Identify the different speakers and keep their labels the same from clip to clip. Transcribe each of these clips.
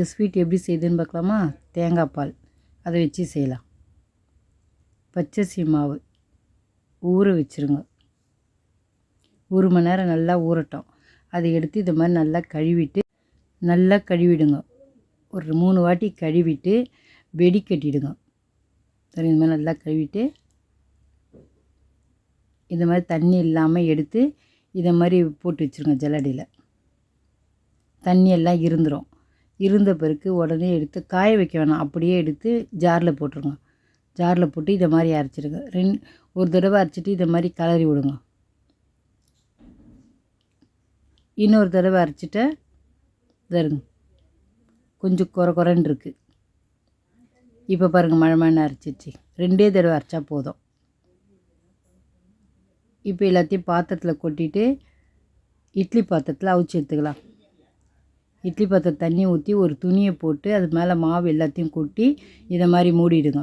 Speaker 1: இந்த ஸ்வீட் எப்படி செய்யுதுன்னு பார்க்கலாமா? தேங்காய் பால். அதை வச்சு செய்யலாம். பச்சரிசி மாவு. ஊற வச்சுருங்க. ஒரு மணி நேரம் நல்லா ஊறட்டும். அதை எடுத்து இது மாதிரி நல்லா கழுவிட்டு நல்லா கழுவிடுங்க. ஒரு மூணு வாட்டி கழுவிட்டு வெடி கட்டிடுங்க. சரி இந்த மாதிரி நல்லா கழுவிட்டு இந்த மாதிரி தண்ணி இல்லாமல் எடுத்து இதை மாதிரி போட்டு வச்சுருங்க ஜல்லடியில். தண்ணி எல்லாம் இருந்துடும் இருந்த பிறகு உடனே எடுத்து காய வைக்க வேணாம். அப்படியே எடுத்து ஜாரில் போட்டுருங்க. ஜாரில் போட்டு இதை மாதிரி அரைச்சிடுங்க ரெண்டு ஒரு தடவை அரைச்சிட்டு இதை மாதிரி கலரி விடுங்க. இன்னொரு தடவை அரைச்சிட்ட தருங்க கொஞ்சம் குறை குறைன்னு இருக்குது இப்போ பாருங்கள் மழை மழை அரைச்சிச்சு ரெண்டே தடவை அரைச்சா போதும். இப்போ எல்லாத்தையும் பாத்திரத்தில் கொட்டிட்டு இட்லி பாத்திரத்தில் அவிச்சு எடுத்துக்கலாம். இட்லி பாத்திரம் தண்ணி ஊற்றி ஒரு துணியை போட்டு அது மேலே மாவு எல்லாத்தையும் கொட்டி இதை மாதிரி மூடிடுங்க.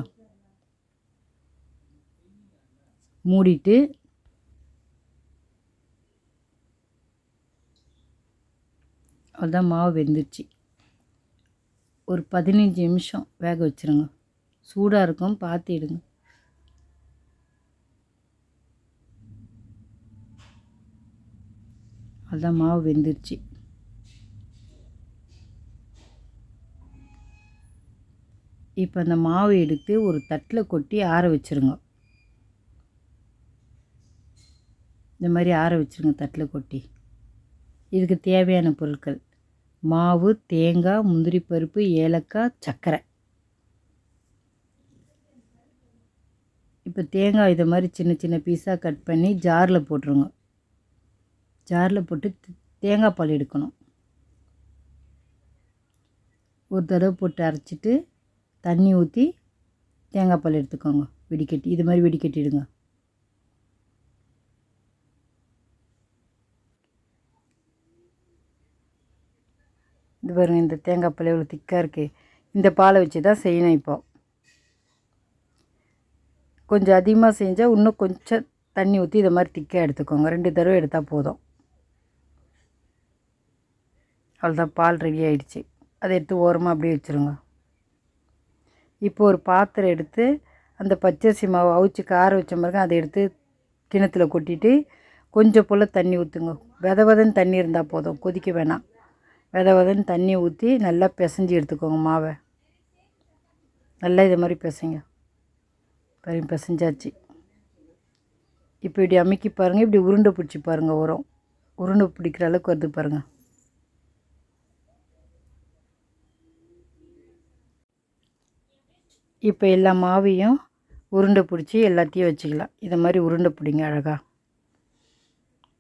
Speaker 1: மூடிட்டு அதுதான் மாவு வெந்துருச்சு. ஒரு பதினஞ்சு நிமிஷம் வேக வச்சுருங்க. சூடாக இருக்கும் பார்த்துடுங்க அதுதான் மாவு வெந்துருச்சு. இப்போ அந்த மாவு எடுத்து ஒரு தட்டில் கொட்டி ஆற வச்சுருங்க. இந்த மாதிரி ஆற வச்சுருங்க தட்டில் கொட்டி. இதுக்கு தேவையான பொருட்கள். மாவு தேங்காய் முந்திரி பருப்பு ஏலக்காய் சர்க்கரை. இப்போ தேங்காய் இதை மாதிரி சின்ன சின்ன பீஸாக கட் பண்ணி ஜாரில் போட்டுருங்க. ஜாரில் போட்டு தேங்காய் பால் எடுக்கணும். ஒரு தடவை போட்டு அரைச்சிட்டு தண்ணி ஊற்றி தேங்காய் பால் எடுத்துக்கோங்க. வெடிக்கட்டி இது மாதிரி வெடிக்கட்டிடுங்க. இது பாருங்கள் இந்த தேங்காய் பால் எவ்வளோ திக்காக இருக்குது இந்த பாலை வச்சு தான் செய்யணும் இப்போ. கொஞ்சம் அதிகமாக செஞ்சால் இன்னும் கொஞ்சம் தண்ணி ஊற்றி இதை மாதிரி திக்காக எடுத்துக்கோங்க. ரெண்டு தடவை எடுத்தால் போதும். அவ்வளோதான் பால் ரெடி ஆகிடுச்சி அதை எடுத்து ஓரமாக அப்படியே வச்சுருங்க. இப்போ ஒரு பாத்திரம் எடுத்து அந்த பச்சரிசி மாவு அவிச்சு கார வச்ச பிறகு அதை எடுத்து கிணத்துல கொட்டிட்டு கொஞ்சம் போல் தண்ணி ஊற்றுங்க வித விதன்னு தண்ணி இருந்தால் போதும். கொதிக்க வேணாம். வித விதன்னு தண்ணி ஊற்றி நல்லா பிசைஞ்சு எடுத்துக்கோங்க மாவை. நல்லா இதை மாதிரி பிசைங்க. பாருங்க பிசைஞ்சாச்சு. இப்போ இப்படி அமுக்கி பாருங்கள் இப்படி உருண்டை பிடிச்சி பாருங்கள் உரம். உருண்டை பிடிக்கிற அளவுக்கு வருது பாருங்கள் இப்போ எல்லா மாவையும் உருண்டை பிடிச்சி எல்லாத்தையும் வச்சுக்கலாம். இதை மாதிரி உருண்டை பிடிங்க அழகாக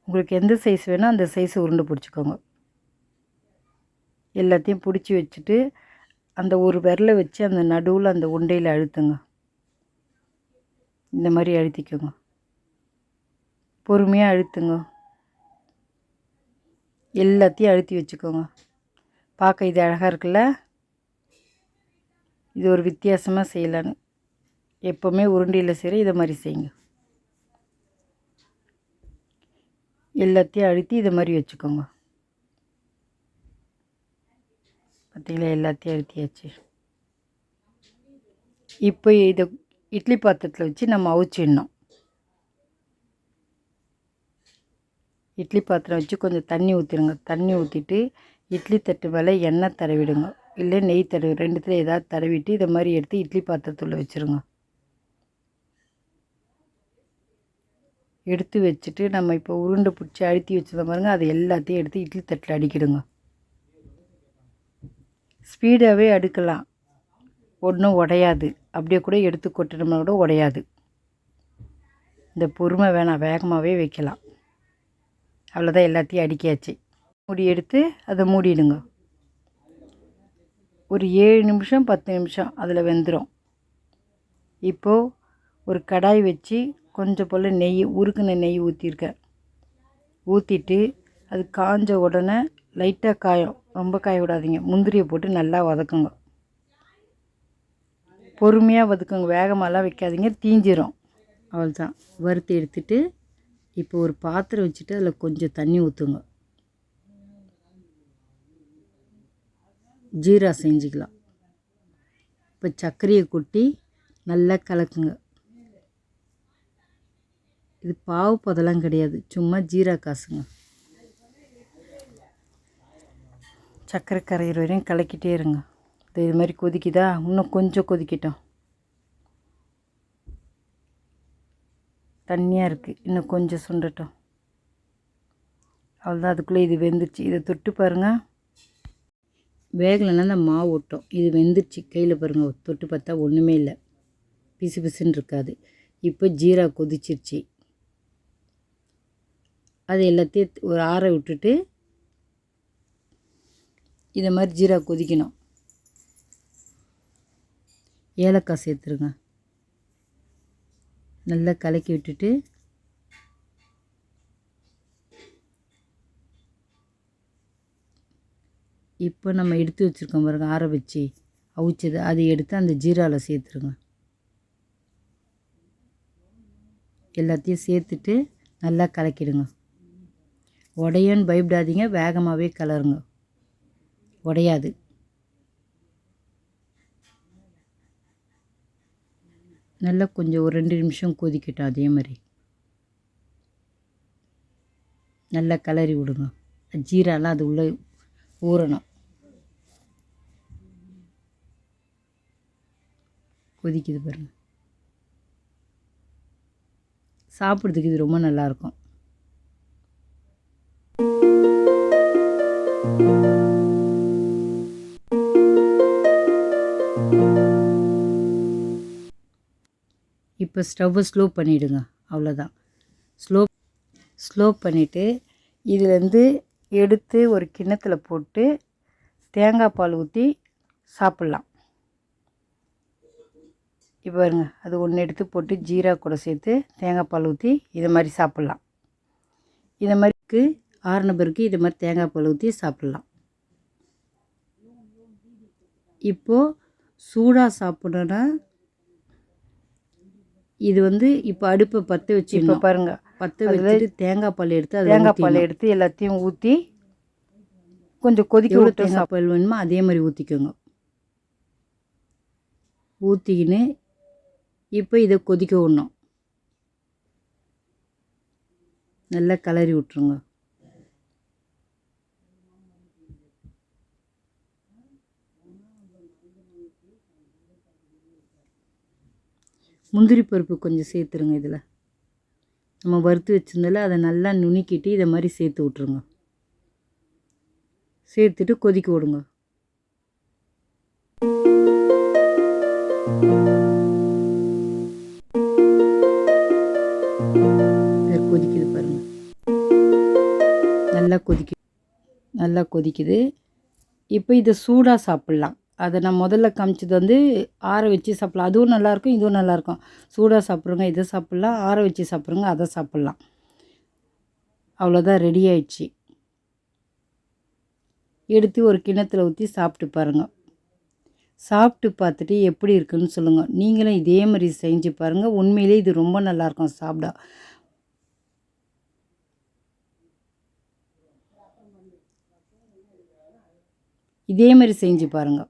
Speaker 1: உங்களுக்கு எந்த சைஸ் வேணால் அந்த சைஸ் உருண்டை பிடிச்சிக்கோங்க. எல்லாத்தையும் பிடிச்சி வச்சுட்டு அந்த ஒரு விரலை வச்சு அந்த நடுவில் அந்த உண்டையில் அழுத்துங்க. இந்த மாதிரி அழுத்திக்கோங்க. பொறுமையாக அழுத்துங்க. எல்லாத்தையும் அழுத்தி வச்சுக்கோங்க. பார்க்க இது அழகாக இருக்குல்ல? இது ஒரு வித்தியாசமாக செய்யலான்னு. எப்போவுமே உருண்டையில் செய்கிற இதை மாதிரி செய்யுங்க. எல்லாத்தையும் அழுத்தி இதை மாதிரி வச்சுக்கோங்க. பார்த்தீங்களா எல்லாத்தையும் அழுத்தியாச்சு. இப்போ இதை இட்லி பாத்திரத்தில் வச்சு நம்ம அவிச்சிடணும். இட்லி பாத்திரம் வச்சு கொஞ்சம் தண்ணி ஊற்றிடுங்க தண்ணி ஊற்றிட்டு இட்லி தட்டு மேலே எண்ணெய் தடவிடுங்க. இல்லை நெய் தடவி ரெண்டுத்தில் ஏதாவது தடவிட்டு இதை மாதிரி எடுத்து இட்லி பாத்திரத்தில் வச்சுருங்க. எடுத்து வச்சுட்டு நம்ம இப்போ உருண்டை பிடிச்சி அழுத்தி வச்சத பாருங்க அதை எல்லாத்தையும் எடுத்து இட்லி தட்டில் அடிக்கிடுங்க. ஸ்பீடாகவே அடுக்கலாம். ஒன்றும் உடையாது. அப்படியே கூட எடுத்து கொட்டினோம்னா கூட உடையாது. இந்த பொறுமை வேணாம் வேகமாகவே வைக்கலாம். அவ்வளோதான் எல்லாத்தையும் அடிக்காச்சு மூடி எடுத்து அதை மூடிடுங்க. ஒரு ஏழு நிமிஷம் பத்து நிமிஷம் அதில் வெந்துடும் இப்போது ஒரு கடாய் வச்சு கொஞ்சம் போல் நெய் உருக்குன நெய் ஊற்றிருக்கேன் ஊற்றிட்டு அது காஞ்ச உடனே லைட்டாக காயும் ரொம்ப காய விடாதீங்க. முந்திரியை போட்டு நல்லா வதக்குங்க. பொறுமையாக வதக்குங்க. வேகமாலாம் வைக்காதீங்க. தீஞ்சிரும். அவ்வளோதான் வறுத்து எடுத்துட்டு இப்போ ஒரு பாத்திரம் வச்சுட்டு அதில் கொஞ்சம் தண்ணி ஊற்றுங்க ஜீரா செஞ்சுக்கலாம். இப்போ சர்க்கரையை கொட்டி நல்லா கலக்குங்க. இது பாவு பதெல்லாம் கிடையாது. சும்மா ஜீரா காசுங்க. சர்க்கரை கரையிற வரையும் கலக்கிட்டே இருங்க. இது இது மாதிரி கொதிக்குதா? இன்னும் கொஞ்சம் கொதிக்கட்டும். தண்ணியாக இருக்குது இன்னும் கொஞ்சம் சுண்டட்டும். அவ்வளோதான் அதுக்குள்ளே இது வெந்துருச்சு. இதை தொட்டு பாருங்கள் வேகலைன்னா அந்த மாவு ஒட்டும். இது வெந்துருச்சு. கையில் பாருங்கள் தொட்டு பார்த்தா ஒன்றுமே இல்லை. பிசு பிசுன்னு இருக்காது. இப்போ ஜீரா கொதிச்சிருச்சு. அது எல்லாத்தையும் ஒரு ஆற விட்டுட்டு இதை மாதிரி ஜீரா கொதிக்கணும். ஏலக்காய் சேர்த்துருங்க. நல்லா கலக்கி விட்டுட்டு இப்போ நம்ம எடுத்து வச்சுருக்கோம் பாருங்க ஆற வச்சு. அவிச்சது அதை எடுத்து அந்த ஜீராவில் சேர்த்துருங்க. எல்லாத்தையும் சேர்த்துட்டு நல்லா கலக்கிடுங்க. உடையன்னு பயப்படாதீங்க வேகமாகவே கலருங்க. உடையாது. நல்லா கொஞ்சம் ஒரு ரெண்டு நிமிஷம் கொதிக்கட்டும் அதே மாதிரி. நல்லா கலரி விடுங்க. ஜீராலாம் அது உள்ளே ஊறணும். கொதிக்குது பாருங்க. சாப்பிட்றதுக்கு இது ரொம்ப நல்லாயிருக்கும். இப்போ ஸ்டவ்வை ஸ்லோ பண்ணிவிடுங்க அவ்வளோதான் ஸ்லோ ஸ்லோ பண்ணிவிட்டு இதுலேருந்து எடுத்து ஒரு கிண்ணத்தில் போட்டு தேங்காய் பால் ஊற்றி சாப்பிட்லாம். இப்போ பாருங்க அது ஒன்று எடுத்து போட்டு ஜீரா கூட சேர்த்து தேங்காய் பால் ஊற்றி இதை மாதிரி சாப்பிட்லாம். இதை மாதிரிக்கு ஆறின பிறகு இது மாதிரி தேங்காய் பால் ஊற்றி சாப்பிட்லாம். இப்போது சூடாக சாப்பிடணுன்னா இது வந்து இப்போ அடுப்பை பற்ற வச்சு இப்போ பாருங்க பற்ற வச்சுட்டு தேங்காய் பால் எடுத்து அது தேங்காய் பால் எடுத்து எல்லாத்தையும் ஊற்றி கொஞ்சம் கொதிக்க விட்டு தேங்காய் பால் வேணுமோ அதே மாதிரி ஊற்றிக்கோங்க ஊற்றிக்கின்னு இப்போ இதை கொதிக்க விடணும். நல்லா கலரி விட்ருங்க முந்திரி பருப்பு கொஞ்சம் சேர்த்துருங்க இதில். நம்ம வறுத்து வச்சிருந்தால அதை நல்லா நுணுக்கிட்டு இதை மாதிரி சேர்த்து விட்ருங்க சேர்த்துட்டு கொதிக்க விடுங்க. கொதிக்குது பாருங்க. நல்லா கொதிக்கு நல்லா கொதிக்குது. இப்போ இதை சூடாக சாப்பிட்லாம். அதை நான் முதல்ல காமிச்சது வந்து ஆற வச்சு சாப்பிட்லாம். அதுவும் நல்லாயிருக்கும் இதுவும் நல்லாயிருக்கும். சூடாக சாப்பிட்றவங்க இதை சாப்பிட்லாம் ஆற வச்சு சாப்பிட்றவங்க அதை சாப்பிட்லாம். அவ்வளோதான் ரெடி ஆயிடுச்சு. எடுத்து ஒரு கிணத்துல ஊற்றி சாப்பிட்டு பாருங்கள் சாப்பிட்டு பார்த்துட்டு எப்படி இருக்குன்னு சொல்லுங்கள் நீங்களும் இதே மாதிரி செஞ்சு பாருங்கள் உண்மையிலே இது ரொம்ப நல்லாயிருக்கும் சாப்பிட. இதே மாதிரி செஞ்சு பாருங்கள்